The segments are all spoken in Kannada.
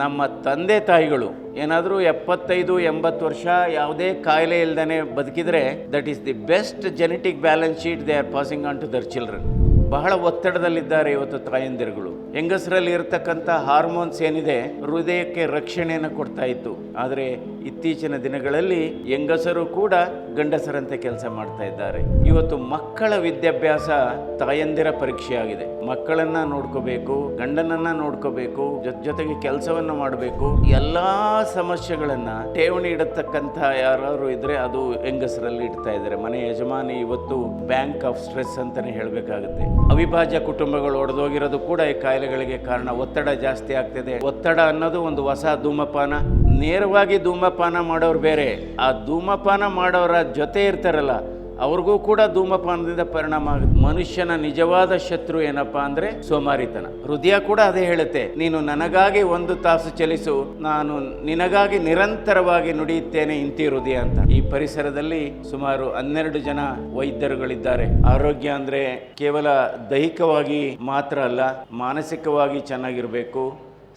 ನಮ್ಮ ತಂದೆ ತಾಯಿಗಳು, ಏನಾದರೂ ಎಪ್ಪತ್ತೈದು, ಎಂಬತ್ತು ವರ್ಷ ಯಾವುದೇ ಕಾಯಿಲೆ ಇಲ್ದೇ ಬದುಕಿದರೆ that is the best genetic balance sheet they are passing on to their children ಬಹಳ ಒತ್ತಡದಲ್ಲಿದ್ದಾರೆ ಇವತ್ತು ತಾಯಂದಿರುಗಳು. ಹೆಂಗಸರಲ್ಲಿ ಇರತಕ್ಕಂಥ ಹಾರ್ಮೋನ್ಸ್ ಏನಿದೆ, ಹೃದಯಕ್ಕೆ ರಕ್ಷಣೆಯನ್ನು ಕೊಡ್ತಾ ಇತ್ತು. ಆದರೆ ಇತ್ತೀಚಿನ ದಿನಗಳಲ್ಲಿ ಹೆಂಗಸರು ಕೂಡ ಗಂಡಸರಂತೆ ಕೆಲಸ ಮಾಡ್ತಾ ಇದ್ದಾರೆ. ಇವತ್ತು ಮಕ್ಕಳ ವಿದ್ಯಾಭ್ಯಾಸ ತಾಯಂದಿರ ಪರೀಕ್ಷೆ ಆಗಿದೆ ಮಕ್ಕಳನ್ನ ನೋಡ್ಕೋಬೇಕು, ಗಂಡನನ್ನ ನೋಡ್ಕೋಬೇಕು, ಜೊತೆ ಜೊತೆಗೆ ಕೆಲಸವನ್ನ ಮಾಡಬೇಕು. ಎಲ್ಲಾ ಸಮಸ್ಯೆಗಳನ್ನ ಠೇವಣಿ ಇಡತಕ್ಕಂತ ಯಾರು ಇದ್ರೆ ಅದು ಹೆಂಗಸರಲ್ಲಿ ಇಡ್ತಾ ಇದ್ದಾರೆ. ಮನೆ ಯಜಮಾನಿ ಇವತ್ತು ಬ್ಯಾಂಕ್ ಆಫ್ ಸ್ಟ್ರೆಸ್ ಅಂತಾನೆ ಹೇಳಬೇಕಾಗುತ್ತೆ. ಅವಿಭಾಜ್ಯ ಕುಟುಂಬಗಳು ಒಡೆದೋಗಿರೋದು ಕೂಡ ಈ ಕಾಯಿಲೆಗಳಿಗೆ ಕಾರಣ. ಒತ್ತಡ ಜಾಸ್ತಿ ಆಗ್ತಿದೆ. ಒತ್ತಡ ಅನ್ನೋದು ಒಂದು ಹೊಸ ಧೂಮಪಾನ. ನೇರವಾಗಿ ಧೂಮಪಾನ ಮಾಡೋರು ಬೇರೆ. ಆ ಧೂಮಪಾನ ಮಾಡೋರ ಜೊತೆ ಇರ್ತಾರಲ್ಲ, ಅವ್ರಿಗೂ ಕೂಡ ಧೂಮಪಾನದಿಂದ ಪರಿಣಾಮ ಆಗುತ್ತೆ. ಮನುಷ್ಯನ ನಿಜವಾದ ಶತ್ರು ಏನಪ್ಪಾ ಅಂದ್ರೆ ಸೋಮಾರಿತನ. ಹೃದಯ ಕೂಡ ಅದೇ ಹೇಳುತ್ತೆ, ನೀನು ನನಗಾಗಿ ಒಂದು ತಾಸು ಚಲಿಸು, ನಾನು ನಿನಗಾಗಿ ನಿರಂತರವಾಗಿ ನುಡಿಯುತ್ತೇನೆ ಇಂತಿ ಹೃದಯ ಅಂತ. ಈ ಪರಿಸರದಲ್ಲಿ ಸುಮಾರು ಹನ್ನೆರಡು ಜನ ವೈದ್ಯರುಗಳಿದ್ದಾರೆ. ಆರೋಗ್ಯ ಅಂದ್ರೆ ಕೇವಲ ದೈಹಿಕವಾಗಿ ಮಾತ್ರ ಅಲ್ಲ, ಮಾನಸಿಕವಾಗಿ ಚೆನ್ನಾಗಿರಬೇಕು,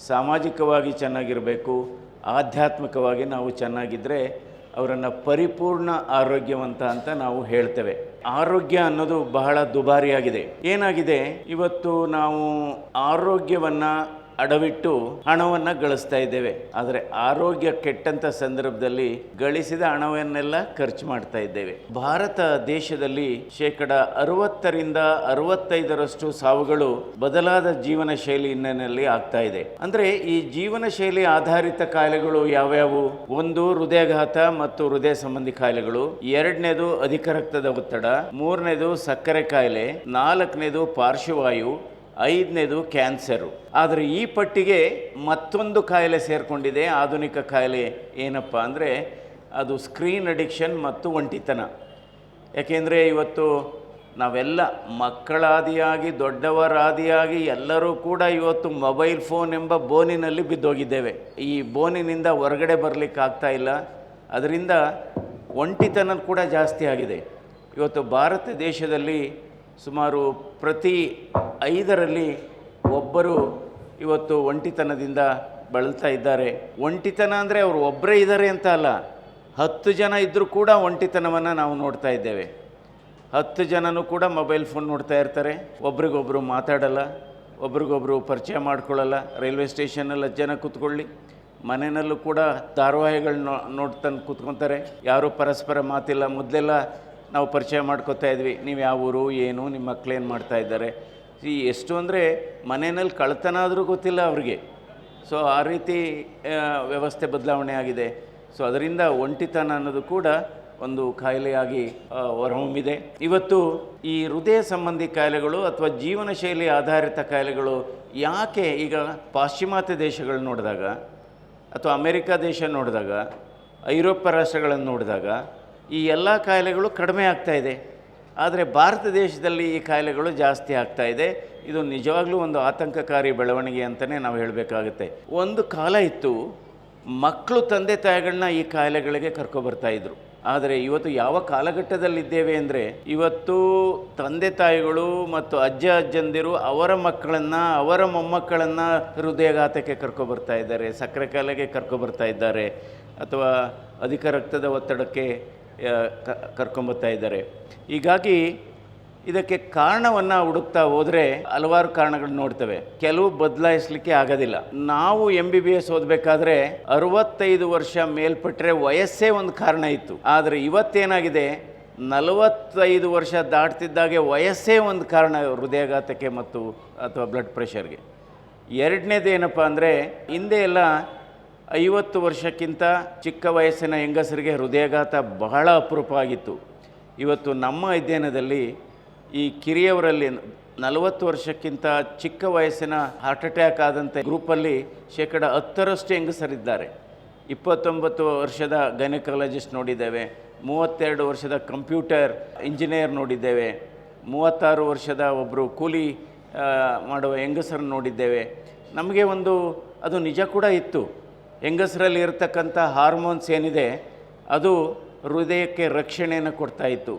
ಸಾಮಾಜಿಕವಾಗಿ ಚೆನ್ನಾಗಿರಬೇಕು ಆಧ್ಯಾತ್ಮಿಕವಾಗಿ ನಾವು ಚೆನ್ನಾಗಿದ್ದರೆ ಅವರನ್ನು ಪರಿಪೂರ್ಣ ಆರೋಗ್ಯವಂತ ಅಂತ ನಾವು ಹೇಳ್ತೇವೆ. ಆರೋಗ್ಯ ಅನ್ನೋದು ಬಹಳ ದುಬಾರಿಯಾಗಿದೆ. ಏನಾಗಿದೆ? ಇವತ್ತು ನಾವು ಆರೋಗ್ಯವನ್ನು ಅಡವಿಟ್ಟು ಹಣವನ್ನು ಗಳಿಸ್ತಾ ಇದ್ದೇವೆ. ಆದರೆ ಆರೋಗ್ಯ ಕೆಟ್ಟಂಥ ಸಂದರ್ಭದಲ್ಲಿ ಗಳಿಸಿದ ಹಣವನ್ನೆಲ್ಲ ಖರ್ಚು ಮಾಡ್ತಾ ಇದ್ದೇವೆ. ಭಾರತ ದೇಶದಲ್ಲಿ ಶೇಕಡ ಅರವತ್ತರಿಂದ ಅರವತ್ತೈದರಷ್ಟು ಸಾವುಗಳು ಬದಲಾದ ಜೀವನ ಶೈಲಿ ಹಿನ್ನೆಲೆಯಲ್ಲಿ ಆಗ್ತಾ ಇದೆ. ಅಂದ್ರೆ ಈ ಜೀವನ ಶೈಲಿ ಆಧಾರಿತ ಕಾಯಿಲೆಗಳು ಯಾವ್ಯಾವು? ಒಂದು, ಹೃದಯಾಘಾತ ಮತ್ತು ಹೃದಯ ಸಂಬಂಧಿ ಕಾಯಿಲೆಗಳು. ಎರಡನೇದು ಅಧಿಕ ರಕ್ತದ ಒತ್ತಡ. ಮೂರನೇದು ಸಕ್ಕರೆ ಕಾಯಿಲೆ. ನಾಲ್ಕನೇದು ಪಾರ್ಶ್ವವಾಯು. ಐದನೇದು ಕ್ಯಾನ್ಸರು. ಆದರೆ ಈ ಪಟ್ಟಿಗೆ ಮತ್ತೊಂದು ಕಾಯಿಲೆ ಸೇರಿಕೊಂಡಿದೆ, ಆಧುನಿಕ ಕಾಯಿಲೆ ಏನಪ್ಪ ಅಂದರೆ ಅದು ಸ್ಕ್ರೀನ್ ಅಡಿಕ್ಷನ್ ಮತ್ತು ಒಂಟಿತನ. ಯಾಕೆಂದರೆ ಇವತ್ತು ನಾವೆಲ್ಲ ಮಕ್ಕಳಾದಿಯಾಗಿ, ದೊಡ್ಡವರಾದಿಯಾಗಿ ಎಲ್ಲರೂ ಕೂಡ ಇವತ್ತು ಮೊಬೈಲ್ ಫೋನ್ ಎಂಬ ಬೋನಿನಲ್ಲಿ ಬಿದ್ದೋಗಿದ್ದೇವೆ. ಈ ಬೋನಿನಿಂದ ಹೊರಗಡೆ ಬರಲಿಕ್ಕೆ ಆಗ್ತಾ ಇಲ್ಲ. ಅದರಿಂದ ಒಂಟಿತನ ಕೂಡ ಜಾಸ್ತಿ ಆಗಿದೆ. ಇವತ್ತು ಭಾರತ ದೇಶದಲ್ಲಿ ಸುಮಾರು ಪ್ರತಿ ಐದರಲ್ಲಿ ಒಬ್ಬರು ಇವತ್ತು ಒಂಟಿತನದಿಂದ ಬಳಲ್ತಾ ಇದ್ದಾರೆ. ಒಂಟಿತನ ಅಂದರೆ ಅವರು ಒಬ್ಬರೇ ಇದ್ದಾರೆ ಅಂತ ಅಲ್ಲ. ಹತ್ತು ಜನ ಇದ್ದರೂ ಕೂಡ ಒಂಟಿತನವನ್ನು ನಾವು ನೋಡ್ತಾ ಇದ್ದೇವೆ. ಹತ್ತು ಜನನೂ ಕೂಡ ಮೊಬೈಲ್ ಫೋನ್ ನೋಡ್ತಾ ಇರ್ತಾರೆ. ಒಬ್ರಿಗೊಬ್ಬರು ಮಾತಾಡಲ್ಲ ಒಬ್ರಿಗೊಬ್ಬರು ಪರಿಚಯ ಮಾಡ್ಕೊಳ್ಳಲ್ಲ. ರೈಲ್ವೆ ಸ್ಟೇಷನಲ್ಲಿ ಹತ್ತು ಜನ ಕೂತ್ಕೊಳ್ಳಿ. ಮನೆಯಲ್ಲೂ ಕೂಡ ಧಾರಾವಾಹಿಗಳನ್ನ ನೋಡ್ತಾನೆ ಕೂತ್ಕೊತಾರೆ. ಯಾರೂ ಪರಸ್ಪರ ಮಾತಿಲ್ಲ. ಮೊದಲೆಲ್ಲ ನಾವು ಪರಿಚಯ ಮಾಡ್ಕೋತಾ ಇದ್ವಿ. ನೀವು ಯಾವ ಊರು, ಏನು ನಿಮ್ಮ ಮಕ್ಕಳೇನು ಮಾಡ್ತಾ ಇದ್ದಾರೆ. ಈ ಎಷ್ಟು ಅಂದರೆ ಮನೆಯಲ್ಲಿ ಕಳ್ತನ ಆದರೂ ಗೊತ್ತಿಲ್ಲ ಅವ್ರಿಗೆ. ಸೊ ಆ ರೀತಿ ವ್ಯವಸ್ಥೆ ಬದಲಾವಣೆ ಆಗಿದೆ. ಸೊ ಅದರಿಂದ ಒಂಟಿತನ ಅನ್ನೋದು ಕೂಡ ಒಂದು ಕಾಯಿಲೆಯಾಗಿ ಹೊರಹೊಮ್ಮಿದೆ. ಇವತ್ತು ಈ ಹೃದಯ ಸಂಬಂಧಿ ಕಾಯಿಲೆಗಳು ಅಥವಾ ಜೀವನ ಶೈಲಿ ಆಧಾರಿತ ಕಾಯಿಲೆಗಳು ಯಾಕೆ ಈಗ ಪಾಶ್ಚಿಮಾತ್ಯ ದೇಶಗಳು ನೋಡಿದಾಗ ಅಥವಾ ಅಮೆರಿಕ ದೇಶ ನೋಡಿದಾಗ, ಐರೋಪ್ಯ ರಾಷ್ಟ್ರಗಳನ್ನು ನೋಡಿದಾಗ ಈ ಎಲ್ಲ ಕಾಯಿಲೆಗಳು ಕಡಿಮೆ ಆಗ್ತಾ ಇದೆ. ಆದರೆ ಭಾರತ ದೇಶದಲ್ಲಿ ಈ ಕಾಯಿಲೆಗಳು ಜಾಸ್ತಿ ಆಗ್ತಾ ಇದೆ. ಇದು ನಿಜವಾಗ್ಲೂ ಒಂದು ಆತಂಕಕಾರಿ ಬೆಳವಣಿಗೆ ಅಂತಲೇ ನಾವು ಹೇಳಬೇಕಾಗುತ್ತೆ. ಒಂದು ಕಾಲ ಇತ್ತು ಮಕ್ಕಳು ತಂದೆ ತಾಯಿಗಳನ್ನ ಈ ಕಾಯಿಲೆಗಳಿಗೆ ಕರ್ಕೊಬರ್ತಾ ಇದ್ರು. ಆದರೆ ಇವತ್ತು ಯಾವ ಕಾಲಘಟ್ಟದಲ್ಲಿದ್ದೇವೆ ಅಂದರೆ ಇವತ್ತು ತಂದೆ ತಾಯಿಗಳು ಮತ್ತು ಅಜ್ಜ ಅಜ್ಜಂದಿರು ಅವರ ಮಕ್ಕಳನ್ನು, ಅವರ ಮೊಮ್ಮಕ್ಕಳನ್ನು ಹೃದಯಘಾತಕ್ಕೆ ಕರ್ಕೊಬರ್ತಾ ಇದ್ದಾರೆ, ಸಕ್ಕರೆ ಕಾಯಿಲೆಗೆ ಕರ್ಕೊಬರ್ತಾ ಇದ್ದಾರೆ, ಅಥವಾ ಅಧಿಕ ರಕ್ತದ ಒತ್ತಡಕ್ಕೆ ಆ, ಕ- ಕರ್ಕೊಂಬರ್ತಾ ಇದ್ದಾರೆ. ಹೀಗಾಗಿ ಇದಕ್ಕೆ ಕಾರಣವನ್ನು ಹುಡುಕ್ತಾ ಹೋದರೆ ಹಲವಾರು ಕಾರಣಗಳು ನೋಡ್ತೇವೆ. ಕೆಲವು ಬದಲಾಯಿಸಲಿಕ್ಕೆ ಆಗೋದಿಲ್ಲ. ನಾವು ಎಂ ಬಿ ಬಿ ಎಸ್ ಓದಬೇಕಾದ್ರೆ ಅರವತ್ತೈದು ವರ್ಷ ಮೇಲ್ಪಟ್ಟರೆ ವಯಸ್ಸೇ ಒಂದು ಕಾರಣ ಇತ್ತು. ಆದರೆ ಇವತ್ತೇನಾಗಿದೆ? ನಲವತ್ತೈದು ವರ್ಷ ದಾಟ್ತಿದ್ದಾಗೆ ವಯಸ್ಸೇ ಒಂದು ಕಾರಣ ಹೃದಯಾಘಾತಕ್ಕೆ ಮತ್ತು ಅಥವಾ ಬ್ಲಡ್ ಪ್ರೆಷರ್ಗೆ ಎರಡನೇದು ಏನಪ್ಪ ಅಂದರೆ ಹಿಂದೆ ಎಲ್ಲ ಐವತ್ತು ವರ್ಷಕ್ಕಿಂತ ಚಿಕ್ಕ ವಯಸ್ಸಿನ ಹೆಂಗಸರಿಗೆ ಹೃದಯಾಘಾತ ಬಹಳ ಅಪರೂಪ ಆಗಿತ್ತು ಇವತ್ತು ನಮ್ಮ ಅಧ್ಯಯನದಲ್ಲಿ ಈ ಕಿರಿಯವರಲ್ಲಿ ನಲವತ್ತು ವರ್ಷಕ್ಕಿಂತ ಚಿಕ್ಕ ವಯಸ್ಸಿನ ಹಾರ್ಟ್ ಅಟ್ಯಾಕ್ ಆದಂಥ ಗ್ರೂಪಲ್ಲಿ ಶೇಕಡ ಹತ್ತರಷ್ಟು ಹೆಂಗಸರಿದ್ದಾರೆ. ಇಪ್ಪತ್ತೊಂಬತ್ತು ವರ್ಷದ ಗೈನಕಾಲಜಿಸ್ಟ್ ನೋಡಿದ್ದೇವೆ, ಮೂವತ್ತೆರಡು ವರ್ಷದ ಕಂಪ್ಯೂಟರ್ ಇಂಜಿನಿಯರ್ ನೋಡಿದ್ದೇವೆ, ಮೂವತ್ತಾರು ವರ್ಷದ ಒಬ್ಬರು ಕೂಲಿ ಮಾಡುವ ಹೆಂಗಸರನ್ನು ನೋಡಿದ್ದೇವೆ. ನಮಗೆ ಒಂದು ಅದು ನಿಜ ಕೂಡ ಇತ್ತು. ಹೆಂಗಸರಲ್ಲಿ ಇರತಕ್ಕಂಥ ಹಾರ್ಮೋನ್ಸ್ ಏನಿದೆ, ಅದು ಹೃದಯಕ್ಕೆ ರಕ್ಷಣೆಯನ್ನು ಕೊಡ್ತಾ ಇತ್ತು.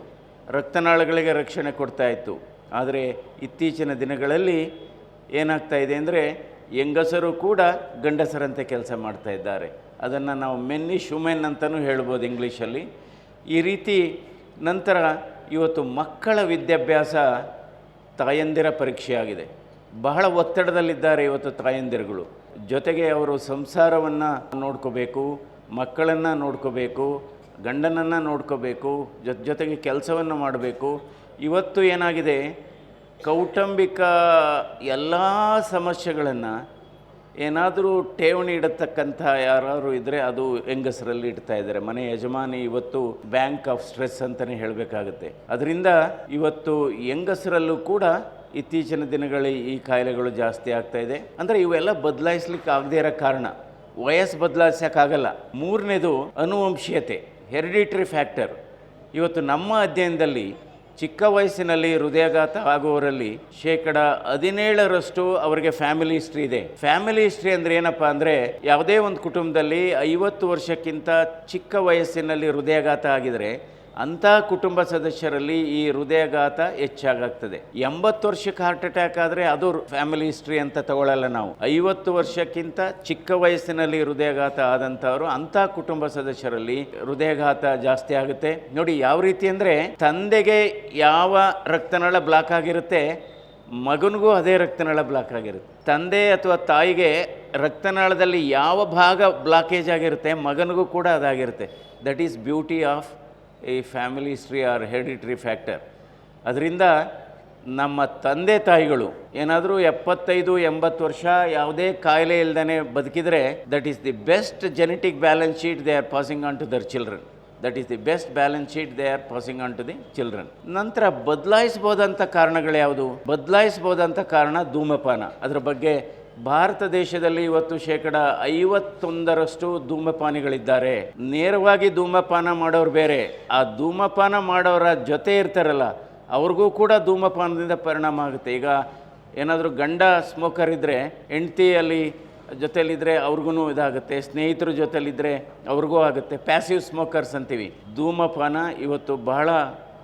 ರಕ್ತನಾಳಗಳಿಗೆ ರಕ್ಷಣೆ ಕೊಡ್ತಾ ಇತ್ತು. ಆದರೆ ಇತ್ತೀಚಿನ ದಿನಗಳಲ್ಲಿ ಏನಾಗ್ತಾ ಇದೆ ಅಂದರೆ, ಹೆಂಗಸರು ಕೂಡ ಗಂಡಸರಂತೆ ಕೆಲಸ ಮಾಡ್ತಾ ಇದ್ದಾರೆ. ಅದನ್ನು ನಾವು ಮೆನ್ನಿಶ್ ಶುಮೆನ್ ಅಂತಲೂ ಹೇಳ್ಬೋದು ಇಂಗ್ಲೀಷಲ್ಲಿ. ಈ ರೀತಿ ನಂತರ ಇವತ್ತು ಮಕ್ಕಳ ವಿದ್ಯಾಭ್ಯಾಸ ತಾಯಂದಿರ ಪರೀಕ್ಷೆಯಾಗಿದೆ. ಬಹಳ ಒತ್ತಡದಲ್ಲಿದ್ದಾರೆ ಇವತ್ತು ತಾಯಂದಿರುಗಳು. ಜೊತೆಗೆ ಅವರು ಸಂಸಾರವನ್ನು ನೋಡ್ಕೋಬೇಕು, ಮಕ್ಕಳನ್ನು ನೋಡ್ಕೋಬೇಕು, ಗಂಡನನ್ನು ನೋಡ್ಕೋಬೇಕು, ಜೊತೆ, ಜೊತೆಗೆ ಕೆಲಸವನ್ನು ಮಾಡಬೇಕು. ಇವತ್ತು ಏನಾಗಿದೆ? ಕೌಟುಂಬಿಕ ಎಲ್ಲ ಸಮಸ್ಯೆಗಳನ್ನು ಏನಾದರೂ ಠೇವಣಿ ಇಡತಕ್ಕಂಥ ಯಾರಾದ್ರು ಇದ್ದರೆ ಅದು ಹೆಂಗಸರಲ್ಲಿ ಇಡ್ತಾ ಇದ್ದಾರೆ. ಮನೆ ಯಜಮಾನಿ ಇವತ್ತು ಬ್ಯಾಂಕ್ ಆಫ್ ಸ್ಟ್ರೆಸ್ ಅಂತಲೇ ಹೇಳಬೇಕಾಗುತ್ತೆ. ಅದರಿಂದ ಇವತ್ತು ಹೆಂಗಸರಲ್ಲೂ ಕೂಡ ಇತ್ತೀಚಿನ ದಿನಗಳಲ್ಲಿ ಈ ಕಾಯಿಲೆಗಳು ಜಾಸ್ತಿ ಆಗ್ತಾ ಇದೆ. ಅಂದರೆ ಇವೆಲ್ಲ ಬದಲಾಯಿಸ್ಲಿಕ್ಕೆ ಆಗದೇ ಇರೋ ಕಾರಣ. ವಯಸ್ಸು ಬದಲಾಯಿಸೋಕ್ಕಾಗಲ್ಲ ಮೂರನೇದು ಅನುವಂಶೀಯತೆ, ಹೆರಿಡಿಟ್ರಿ ಫ್ಯಾಕ್ಟರ್. ಇವತ್ತು ನಮ್ಮ ಅಧ್ಯಯನದಲ್ಲಿ ಚಿಕ್ಕ ವಯಸ್ಸಿನಲ್ಲಿ ಹೃದಯಾಘಾತ ಆಗುವವರಲ್ಲಿ ಶೇಕಡ ಹದಿನೇಳರಷ್ಟು ಅವರಿಗೆ ಫ್ಯಾಮಿಲಿ ಹಿಸ್ಟ್ರಿ ಇದೆ. ಫ್ಯಾಮಿಲಿ ಹಿಸ್ಟ್ರಿ ಅಂದರೆ ಏನಪ್ಪ ಅಂದರೆ ಯಾವುದೇ ಒಂದು ಕುಟುಂಬದಲ್ಲಿ ಐವತ್ತು ವರ್ಷಕ್ಕಿಂತ ಚಿಕ್ಕ ವಯಸ್ಸಿನಲ್ಲಿ ಹೃದಯಾಘಾತ ಆಗಿದರೆ ಅಂಥ ಕುಟುಂಬ ಸದಸ್ಯರಲ್ಲಿ ಈ ಹೃದಯಾಘಾತ ಹೆಚ್ಚಾಗ್ತದೆ ಎಂಬತ್ತು ವರ್ಷಕ್ಕೆ ಹಾರ್ಟ್ ಅಟ್ಯಾಕ್ ಆದರೆ ಅದು ಫ್ಯಾಮಿಲಿ ಹಿಸ್ಟ್ರಿ ಅಂತ ತಗೊಳ್ಳಲ್ಲ ನಾವು. ಐವತ್ತು ವರ್ಷಕ್ಕಿಂತ ಚಿಕ್ಕ ವಯಸ್ಸಿನಲ್ಲಿ ಹೃದಯಾಘಾತ ಆದಂಥವರು ಅಂಥ ಕುಟುಂಬ ಸದಸ್ಯರಲ್ಲಿ ಹೃದಯಾಘಾತ ಜಾಸ್ತಿ ಆಗುತ್ತೆ. ನೋಡಿ, ಯಾವ ರೀತಿ ಅಂದರೆ ತಂದೆಗೆ ಯಾವ ರಕ್ತನಾಳ ಬ್ಲಾಕ್ ಆಗಿರುತ್ತೆ, ಮಗನಿಗೂ ಅದೇ ರಕ್ತನಾಳ ಬ್ಲಾಕ್ ಆಗಿರುತ್ತೆ. ತಂದೆ ಅಥವಾ ತಾಯಿಗೆ ರಕ್ತನಾಳದಲ್ಲಿ ಯಾವ ಭಾಗ ಬ್ಲಾಕೇಜ್ ಆಗಿರುತ್ತೆ, ಮಗನಿಗೂ ಕೂಡ ಅದಾಗಿರುತ್ತೆ. ದಟ್ ಈಸ್ ಬ್ಯೂಟಿ ಆಫ್ ಈ family history or heredity factor ಅದರಿಂದ ನಮ್ಮ ತಂದೆ ತಾಯಿಗಳು ಏನಾದರೂ ಎಪ್ಪತ್ತೈದು, ಎಂಬತ್ತು ವರ್ಷ ಯಾವುದೇ ಕಾಯಿಲೆ ಇಲ್ದೇ ಬದುಕಿದರೆ that is the best genetic balance sheet they are passing on to their children that is the best balance sheet they are passing on to the children ನಂತರ ಬದಲಾಯಿಸ್ಬೋದಂಥ ಕಾರಣಗಳು ಯಾವುದು? ಬದಲಾಯಿಸ್ಬೋದಂಥ ಕಾರಣ ಧೂಮಪಾನ. ಅದರ ಬಗ್ಗೆ ಭಾರತ ದೇಶದಲ್ಲಿ ಇವತ್ತು ಶೇಕಡ ಐವತ್ತೊಂದರಷ್ಟು ಧೂಮಪಾನಿಗಳಿದ್ದಾರೆ. ನೇರವಾಗಿ ಧೂಮಪಾನ ಮಾಡೋರು ಬೇರೆ. ಆ ಧೂಮಪಾನ ಮಾಡೋರ ಜೊತೆ ಇರ್ತಾರಲ್ಲ, ಅವ್ರಿಗೂ ಕೂಡ ಧೂಮಪಾನದಿಂದ ಪರಿಣಾಮ ಆಗುತ್ತೆ. ಈಗ ಏನಾದರೂ ಗಂಡ ಸ್ಮೋಕರ್ ಇದ್ದರೆ ಹೆಂಡ್ತಿಯಲ್ಲಿ ಜೊತೆಯಲ್ಲಿದ್ದರೆ ಅವ್ರಿಗೂ ಇದಾಗುತ್ತೆ, ಸ್ನೇಹಿತರ ಜೊತೆಯಲ್ಲಿದ್ದರೆ ಅವ್ರಿಗೂ ಆಗುತ್ತೆ. ಪ್ಯಾಸಿವ್ ಸ್ಮೋಕರ್ಸ್ ಅಂತೀವಿ. ಧೂಮಪಾನ ಇವತ್ತು ಬಹಳ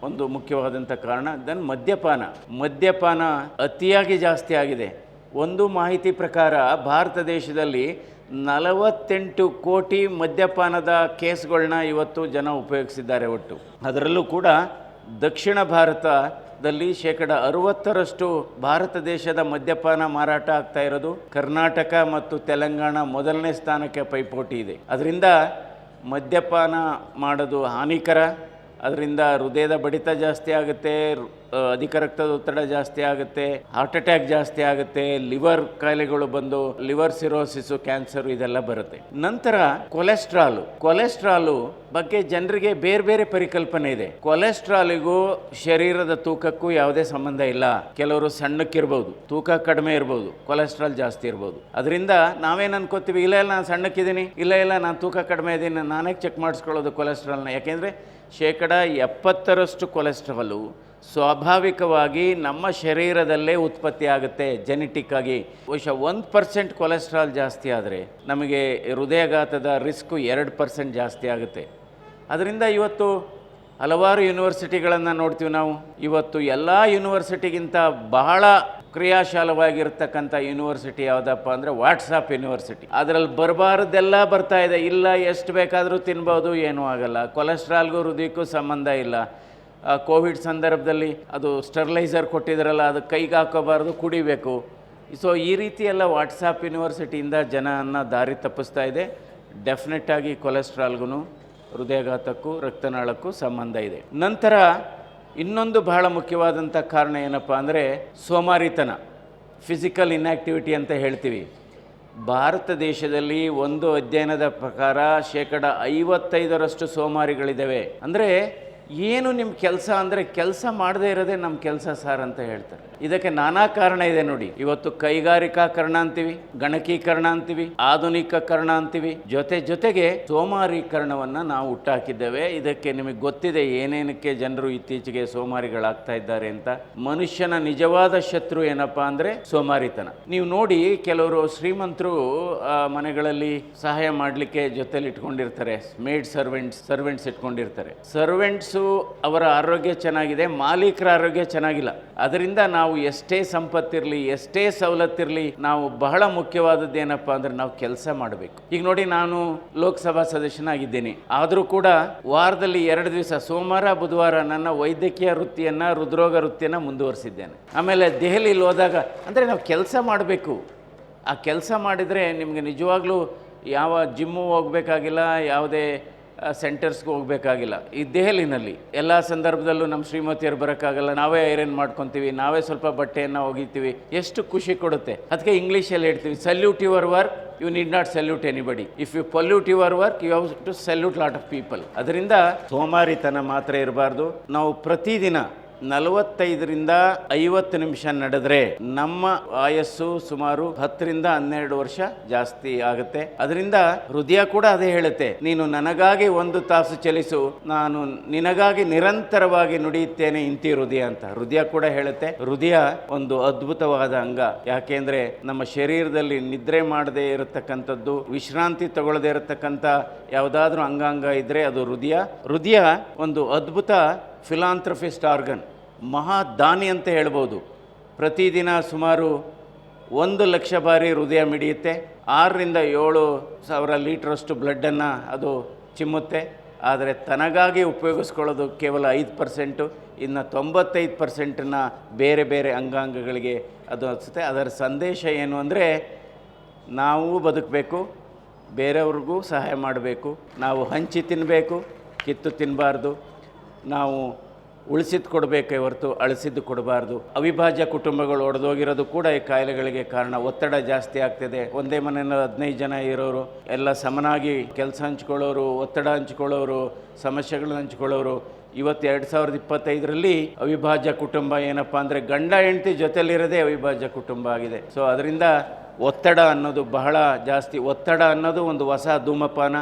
ಒಂದು ಮುಖ್ಯವಾದಂಥ ಕಾರಣ. ದೆನ್ ಮದ್ಯಪಾನ. ಮದ್ಯಪಾನ ಅತಿಯಾಗಿ ಜಾಸ್ತಿ ಆಗಿದೆ. ಒಂದು ಮಾಹಿತಿ ಪ್ರಕಾರ ಭಾರತ ದೇಶದಲ್ಲಿ ನಲವತ್ತೆಂಟು ಕೋಟಿ ಮದ್ಯಪಾನದ ಕೇಸ್ಗಳನ್ನ ಇವತ್ತು ಜನ ಉಪಯೋಗಿಸಿದ್ದಾರೆ ಒಟ್ಟು. ಅದರಲ್ಲೂ ಕೂಡ ದಕ್ಷಿಣ ಭಾರತದಲ್ಲಿ ಶೇಕಡ ಅರುವತ್ತರಷ್ಟು ಭಾರತ ದೇಶದ ಮದ್ಯಪಾನ ಮಾರಾಟ ಆಗ್ತಾ ಇರೋದು. ಕರ್ನಾಟಕ ಮತ್ತು ತೆಲಂಗಾಣ ಮೊದಲನೇ ಸ್ಥಾನಕ್ಕೆ ಪೈಪೋಟಿ ಇದೆ. ಅದರಿಂದ ಮದ್ಯಪಾನ ಮಾಡೋದು ಹಾನಿಕರ. ಅದರಿಂದ ಹೃದಯದ ಬಡಿತ ಜಾಸ್ತಿ ಆಗುತ್ತೆ ಅಧಿಕ ರಕ್ತದ ಒತ್ತಡ ಜಾಸ್ತಿ ಆಗುತ್ತೆ ಹಾರ್ಟ್ ಅಟ್ಯಾಕ್ ಜಾಸ್ತಿ ಆಗುತ್ತೆ ಲಿವರ್ ಕಾಯಿಲೆಗಳು ಬಂದು ಲಿವರ್ ಸಿರೋಸಿಸು ಕ್ಯಾನ್ಸರ್ ಇದೆಲ್ಲ ಬರುತ್ತೆ. ನಂತರ ಕೊಲೆಸ್ಟ್ರಾಲು ಕೊಲೆಸ್ಟ್ರಾಲು ಬಗ್ಗೆ ಜನರಿಗೆ ಬೇರೆ ಬೇರೆ ಪರಿಕಲ್ಪನೆ ಇದೆ. ಕೊಲೆಸ್ಟ್ರಾಲಿಗೂ ಶರೀರದ ತೂಕಕ್ಕೂ ಯಾವುದೇ ಸಂಬಂಧ ಇಲ್ಲ. ಕೆಲವರು ಸಣ್ಣಕ್ಕಿರ್ಬೋದು ತೂಕ ಕಡಿಮೆ ಇರ್ಬೋದು ಕೊಲೆಸ್ಟ್ರಾಲ್ ಜಾಸ್ತಿ ಇರ್ಬೋದು. ಅದರಿಂದ ನಾವೇನು ಅನ್ಕೋತೀವಿ, ಇಲ್ಲ ಇಲ್ಲ, ನಾನು ಸಣ್ಣಕ್ಕಿದ್ದೀನಿ, ಇಲ್ಲ ಇಲ್ಲ, ನಾನು ತೂಕ ಕಡಿಮೆ ಇದ್ದೀನಿ, ನಾನೇ ಚೆಕ್ ಮಾಡಿಸ್ಕೊಳ್ಳೋದು ಕೊಲೆಸ್ಟ್ರಾಲ್ನ ಯಾಕೆಂದರೆ ಶೇಕಡ ಎಪ್ಪತ್ತರಷ್ಟು ಕೊಲೆಸ್ಟ್ರಾಲು ಸ್ವಾಭಾವಿಕವಾಗಿ ನಮ್ಮ ಶರೀರದಲ್ಲೇ ಉತ್ಪತ್ತಿ ಆಗುತ್ತೆ ಜೆನೆಟಿಕ್ ಆಗಿ. ಬಹುಶಃ ಒಂದು ಪರ್ಸೆಂಟ್ ಕೊಲೆಸ್ಟ್ರಾಲ್ ಜಾಸ್ತಿ ಆದರೆ ನಮಗೆ ಹೃದಯಾಘಾತದ ರಿಸ್ಕು ಎರಡು ಪರ್ಸೆಂಟ್ ಜಾಸ್ತಿ ಆಗುತ್ತೆ. ಅದರಿಂದ ಇವತ್ತು ಹಲವಾರು ಯೂನಿವರ್ಸಿಟಿಗಳನ್ನು ನೋಡ್ತೀವಿ ನಾವು. ಇವತ್ತು ಎಲ್ಲ ಯೂನಿವರ್ಸಿಟಿಗಿಂತ ಬಹಳ ಕ್ರಿಯಾಶಾಲವಾಗಿರ್ತಕ್ಕಂಥ ಯೂನಿವರ್ಸಿಟಿ ಯಾವುದಪ್ಪ ಅಂದರೆ ವಾಟ್ಸಪ್ ಯೂನಿವರ್ಸಿಟಿ. ಅದರಲ್ಲಿ ಬರಬಾರ್ದೆಲ್ಲ ಬರ್ತಾ ಇದೆ. ಇಲ್ಲ, ಎಷ್ಟು ಬೇಕಾದರೂ ತಿನ್ಬೋದು, ಏನೂ ಆಗಲ್ಲ. ಕೊಲೆಸ್ಟ್ರಾಲ್ಗೂ ಹೃದಯಕ್ಕೂ ಸಂಬಂಧ ಇಲ್ಲ. ಕೋವಿಡ್ ಸಂದರ್ಭದಲ್ಲಿ ಅದು ಸ್ಟರ್ಲೈಸರ್ ಕೊಟ್ಟಿದ್ರಲ್ಲ, ಅದು ಕೈಗೆ ಹಾಕೋಬಾರ್ದು, ಕುಡಿಬೇಕು. ಸೊ ಈ ರೀತಿ ಎಲ್ಲ ವಾಟ್ಸಾಪ್ ಯೂನಿವರ್ಸಿಟಿಯಿಂದ ಜನನ ದಾರಿ ತಪ್ಪಿಸ್ತಾ ಇದೆ. ಡೆಫಿನೆಟ್ಟಾಗಿ ಕೊಲೆಸ್ಟ್ರಾಲ್ಗೂ ಹೃದಯಾಘಾತಕ್ಕೂ, ರಕ್ತನಾಳಕ್ಕೂ ಸಂಬಂಧ ಇದೆ. ನಂತರ ಇನ್ನೊಂದು ಬಹಳ ಮುಖ್ಯವಾದಂಥ ಕಾರಣ ಏನಪ್ಪ ಅಂದರೆ ಸೋಮಾರಿತನ ಫಿಸಿಕಲ್ ಇನ್ಆಕ್ಟಿವಿಟಿ ಅಂತ ಹೇಳ್ತೀವಿ. ಭಾರತ ದೇಶದಲ್ಲಿ ಒಂದು ಅಧ್ಯಯನದ ಪ್ರಕಾರ ಶೇಕಡ ಐವತ್ತೈದರಷ್ಟು ಸೋಮಾರಿಗಳಿದ್ದಾವೆ. ಅಂದರೆ ಏನು ನಿಮ್ಮ ಕೆಲಸ ಅಂದರೆ ಕೆಲಸ ಮಾಡದೇ ಇರೋದೇ ನಮ್ಮ ಕೆಲಸ ಸಾರ್ ಅಂತ ಹೇಳ್ತಾರೆ. ಇದಕ್ಕೆ ನಾನಾ ಕಾರಣ ಇದೆ ನೋಡಿ. ಇವತ್ತು ಕೈಗಾರಿಕಾಕರಣ ಅಂತೀವಿ, ಗಣಕೀಕರಣ ಅಂತೀವಿ ಆಧುನಿಕಕರಣ ಅಂತೀವಿ. ಜೊತೆ ಜೊತೆಗೆ ಸೋಮಾರೀಕರಣವನ್ನು ನಾವು ಹುಟ್ಟಾಕಿದ್ದೇವೆ. ಇದಕ್ಕೆ ನಿಮಗೆ ಗೊತ್ತಿದೆ ಏನೇನಕ್ಕೆ ಜನರು ಇತ್ತೀಚೆಗೆ ಸೋಮಾರಿಗಳಾಗ್ತಾ ಇದ್ದಾರೆ ಅಂತ. ಮನುಷ್ಯನ ನಿಜವಾದ ಶತ್ರು ಏನಪ್ಪಾ ಅಂದರೆ ಸೋಮಾರಿತನ. ನೀವು ನೋಡಿ ಕೆಲವರು ಶ್ರೀಮಂತರು ಮನೆಗಳಲ್ಲಿ ಸಹಾಯ ಮಾಡಲಿಕ್ಕೆ ಜೊತೆಲಿ ಇಟ್ಕೊಂಡಿರ್ತಾರೆ ಮೇಡ್ ಸರ್ವೆಂಟ್ಸ್ ಸರ್ವೆಂಟ್ಸ್ ಇಟ್ಕೊಂಡಿರ್ತಾರೆ. ಸರ್ವೆಂಟ್ಸ್ ಪೇಷಂಟ್ಸು ಅವರ ಆರೋಗ್ಯ ಚೆನ್ನಾಗಿದೆ, ಮಾಲೀಕರ ಆರೋಗ್ಯ ಚೆನ್ನಾಗಿಲ್ಲ. ಅದರಿಂದ ನಾವು ಎಷ್ಟೇ ಸಂಪತ್ತಿರಲಿ, ಎಷ್ಟೇ ಸವಲತ್ತಿರಲಿ, ನಾವು ಬಹಳ ಮುಖ್ಯವಾದದ್ದು ಏನಪ್ಪ ಅಂದ್ರೆ ನಾವು ಕೆಲಸ ಮಾಡಬೇಕು. ಈಗ ನೋಡಿ ನಾನು ಲೋಕಸಭಾ ಸದಸ್ಯನಾಗಿದ್ದೇನೆ. ಆದರೂ ಕೂಡ ವಾರದಲ್ಲಿ ಎರಡು ದಿವಸ, ಸೋಮವಾರ, ಬುಧವಾರ ನನ್ನ ವೈದ್ಯಕೀಯ ವೃತ್ತಿಯನ್ನು, ಹೃದ್ರೋಗ ವೃತ್ತಿಯನ್ನು ಮುಂದುವರಿಸಿದ್ದೇನೆ. ಆಮೇಲೆ ದೆಹಲಿಲಿ ಹೋದಾಗ ಅಂದರೆ ನಾವು ಕೆಲಸ ಮಾಡಬೇಕು. ಆ ಕೆಲಸ ಮಾಡಿದರೆ ನಿಮಗೆ ನಿಜವಾಗ್ಲೂ ಯಾವ ಜಿಮ್ಮು ಹೋಗಬೇಕಾಗಿಲ್ಲ, ಯಾವುದೇ ಸೆಂಟರ್ಸ್ಗೆ ಹೋಗಬೇಕಾಗಿಲ್ಲ. ಈ ದೆಹಲಿನಲ್ಲಿ ಎಲ್ಲ ಸಂದರ್ಭದಲ್ಲೂ ನಮ್ಮ ಶ್ರೀಮತಿಯರು ಬರೋಕ್ಕಾಗಲ್ಲ. ನಾವೇ ಐರನ್ ಮಾಡ್ಕೊತೀವಿ, ನಾವೇ ಸ್ವಲ್ಪ ಬಟ್ಟೆಯನ್ನು ಒಗಿತೀವಿ. ಎಷ್ಟು ಖುಷಿ ಕೊಡುತ್ತೆ. ಅದಕ್ಕೆ ಇಂಗ್ಲೀಷಲ್ಲಿ ಹೇಳ್ತೀವಿ salute your work you need not salute anybody if you pollute your work you have to salute lot of people ಅದರಿಂದ ಸೋಮಾರಿತನ ಮಾತ್ರ ಇರಬಾರ್ದು. ನಾವು ಪ್ರತಿದಿನ ನಲವತ್ತೈದರಿಂದ ಐವತ್ತು ನಿಮಿಷ ನಡೆದ್ರೆ ನಮ್ಮ ಆಯಸ್ಸು ಸುಮಾರು ಹತ್ತರಿಂದ ಹನ್ನೆರಡು ವರ್ಷ ಜಾಸ್ತಿ ಆಗುತ್ತೆ. ಅದರಿಂದ ಹೃದಯ ಕೂಡ ಅದೇ ಹೇಳುತ್ತೆ. ನೀನು ನನಗಾಗಿ ಒಂದು ತಾಸು ಚಲಿಸು, ನಾನು ನಿನಗಾಗಿ ನಿರಂತರವಾಗಿ ನುಡಿಯುತ್ತೇನೆ ಇಂತಿ ಹೃದಯ ಅಂತ ಹೃದಯ ಕೂಡ ಹೇಳುತ್ತೆ. ಹೃದಯ ಒಂದು ಅದ್ಭುತವಾದ ಅಂಗ. ಯಾಕೆಂದ್ರೆ ನಮ್ಮ ಶರೀರದಲ್ಲಿ ನಿದ್ರೆ ಮಾಡದೇ ಇರತಕ್ಕಂಥದ್ದು, ವಿಶ್ರಾಂತಿ ತಗೊಳ್ಳದೇ ಇರತಕ್ಕಂಥ ಯಾವುದಾದ್ರೂ ಅಂಗಾಂಗ ಇದ್ರೆ ಅದು ಹೃದಯ. ಹೃದಯ ಒಂದು ಅದ್ಭುತ ಫಿಲಾಂಥ್ರಫಿಸ್ಟ್ ಆರ್ಗನ್, ಮಹಾದಾನಿ ಅಂತ ಹೇಳ್ಬೋದು. ಪ್ರತಿದಿನ ಸುಮಾರು ಒಂದು ಲಕ್ಷ ಬಾರಿ ಹೃದಯ ಮಿಡಿಯುತ್ತೆ. ಆರರಿಂದ ಏಳು ಸಾವಿರ ಲೀಟ್ರಷ್ಟು ಬ್ಲಡ್ಡನ್ನು ಅದು ಚಿಮ್ಮುತ್ತೆ. ಆದರೆ ತನಗಾಗಿ ಉಪಯೋಗಿಸ್ಕೊಳ್ಳೋದು ಕೇವಲ ಐದು ಪರ್ಸೆಂಟು, ಇನ್ನು ತೊಂಬತ್ತೈದು ಪರ್ಸೆಂಟನ್ನು ಬೇರೆ ಬೇರೆ ಅಂಗಾಂಗಗಳಿಗೆ ಅದು ಅನಿಸುತ್ತೆ ಅದರ ಸಂದೇಶ ಏನು ಅಂದರೆ, ನಾವು ಬದುಕಬೇಕು, ಬೇರೆಯವ್ರಿಗೂ ಸಹಾಯ ಮಾಡಬೇಕು, ನಾವು ಹಂಚಿ ತಿನ್ನಬೇಕು ಕಿತ್ತು ತಿನ್ನಬಾರ್ದು ನಾವು ಉಳಿಸಿದ್ದು ಕೊಡಬೇಕೇ ಹೊರತು ಅಳಿಸಿದ್ದು ಕೊಡಬಾರ್ದು. ಅವಿಭಾಜ್ಯ ಕುಟುಂಬಗಳು ಒಡೆದೋಗಿರೋದು ಕೂಡ ಈ ಕಾಯಿಲೆಗಳಿಗೆ ಕಾರಣ. ಒತ್ತಡ ಜಾಸ್ತಿ ಆಗ್ತಿದೆ. ಒಂದೇ ಮನೆಯಲ್ಲಿ ಹದಿನೈದು ಜನ ಇರೋರು, ಎಲ್ಲ ಸಮನಾಗಿ ಕೆಲಸ ಹಂಚ್ಕೊಳ್ಳೋರು, ಒತ್ತಡ ಹಂಚ್ಕೊಳ್ಳೋರು, ಸಮಸ್ಯೆಗಳನ್ನ ಹಂಚ್ಕೊಳ್ಳೋರು, ಇವತ್ತು ಎರಡು ಸಾವಿರದ ಇಪ್ಪತ್ತೈದರಲ್ಲಿ ಅವಿಭಾಜ್ಯ ಕುಟುಂಬ ಏನಪ್ಪ ಅಂದರೆ ಗಂಡ ಹೆಂಡತಿ ಜೊತೆಲಿರೋದೇ ಅವಿಭಾಜ್ಯ ಕುಟುಂಬ ಆಗಿದೆ. ಸೊ ಅದರಿಂದ ಒತ್ತಡ ಅನ್ನೋದು ಬಹಳ ಜಾಸ್ತಿ. ಒತ್ತಡ ಅನ್ನೋದು ಒಂದು ಹೊಸ ಧೂಮಪಾನ,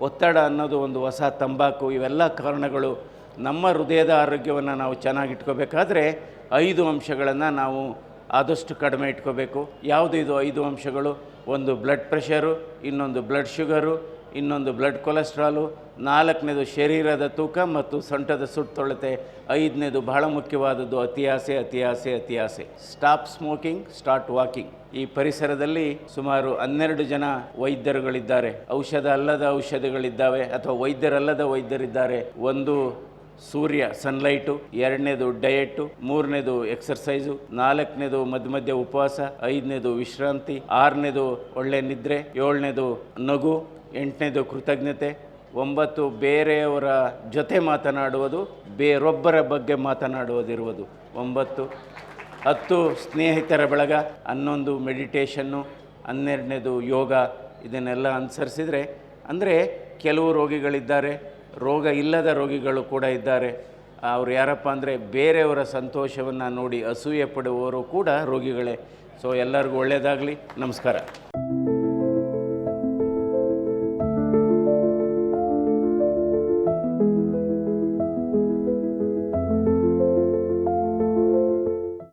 ಒತ್ತಡ ಅನ್ನೋದು ಒಂದು ಹೊಸ ತಂಬಾಕು, ಇವೆಲ್ಲ ಕಾರಣಗಳು ನಮ್ಮ ಹೃದಯದ ಆರೋಗ್ಯವನ್ನು ನಾವು ಚೆನ್ನಾಗಿಟ್ಕೋಬೇಕಾದ್ರೆ ಐದು ಅಂಶಗಳನ್ನು ನಾವು ಆದಷ್ಟು ಕಡಿಮೆ ಇಟ್ಕೋಬೇಕು. ಯಾವುದು ಇದು ಐದು ಅಂಶಗಳು? ಒಂದು ಬ್ಲಡ್ ಪ್ರೆಷರು ಇನ್ನೊಂದು ಬ್ಲಡ್ ಶುಗರು ಇನ್ನೊಂದು ಬ್ಲಡ್ ಕೊಲೆಸ್ಟ್ರಾಲು ನಾಲ್ಕನೇದು ಶರೀರದ ತೂಕ ಮತ್ತು ಸೊಂಟದ ಸುಟ್ಟೊಳತೆ ಐದನೇದು ಬಹಳ ಮುಖ್ಯವಾದದ್ದು ಅತಿಯಾಸೆ ಅತಿಯಾಸೆ ಅತಿಯಾಸೆ ಸ್ಟಾಪ್ ಸ್ಮೋಕಿಂಗ್ ಸ್ಟಾರ್ಟ್ ವಾಕಿಂಗ್ ಈ ಪರಿಸರದಲ್ಲಿ ಸುಮಾರು ಹನ್ನೆರಡು ಜನ ವೈದ್ಯರುಗಳಿದ್ದಾರೆ. ಔಷಧ ಅಲ್ಲದ ಔಷಧಿಗಳಿದ್ದಾವೆ ಅಥವಾ ವೈದ್ಯರಲ್ಲದ ವೈದ್ಯರಿದ್ದಾರೆ. ಒಂದು ಸೂರ್ಯ ಸನ್ಲೈಟು ಎರಡನೇದು ಡಯೆಟ್ಟು ಮೂರನೇದು ಎಕ್ಸರ್ಸೈಸು ನಾಲ್ಕನೇದು ಮಧ್ಯ ಮಧ್ಯ ಉಪವಾಸ, ಐದನೇದು ವಿಶ್ರಾಂತಿ, ಆರನೇದು ಒಳ್ಳೆ ನಿದ್ರೆ, ಏಳನೇದು ನಗು, ಎಂಟನೇದು ಕೃತಜ್ಞತೆ, ಒಂಬತ್ತು ಬೇರೆಯವರ ಜೊತೆ ಮಾತನಾಡುವುದು, ಬೇರೊಬ್ಬರ ಬಗ್ಗೆ ಮಾತನಾಡುವುದಿರುವುದು. ಒಂಬತ್ತು, ಹತ್ತು, ಸ್ನೇಹಿತರ ಬಳಗ, ಹನ್ನೊಂದು ಮೆಡಿಟೇಷನ್ನು ಹನ್ನೆರಡನೇದು ಯೋಗ, ಇದನ್ನೆಲ್ಲ ಅನುಸರಿಸಿದರೆ, ಅಂದರೆ ಕೆಲವು ರೋಗಿಗಳಿದ್ದಾರೆ ರೋಗ ಇಲ್ಲದ ರೋಗಿಗಳು ಕೂಡ ಇದ್ದಾರೆ. ಅವರು ಯಾರಪ್ಪ ಅಂದರೆ ಬೇರೆಯವರ ಸಂತೋಷವನ್ನು ನೋಡಿ ಅಸೂಯೆ ಪಡುವವರು ಕೂಡ ರೋಗಿಗಳೇ. ಸೊ ಎಲ್ಲರಿಗೂ ಒಳ್ಳೆಯದಾಗಲಿ ನಮಸ್ಕಾರ.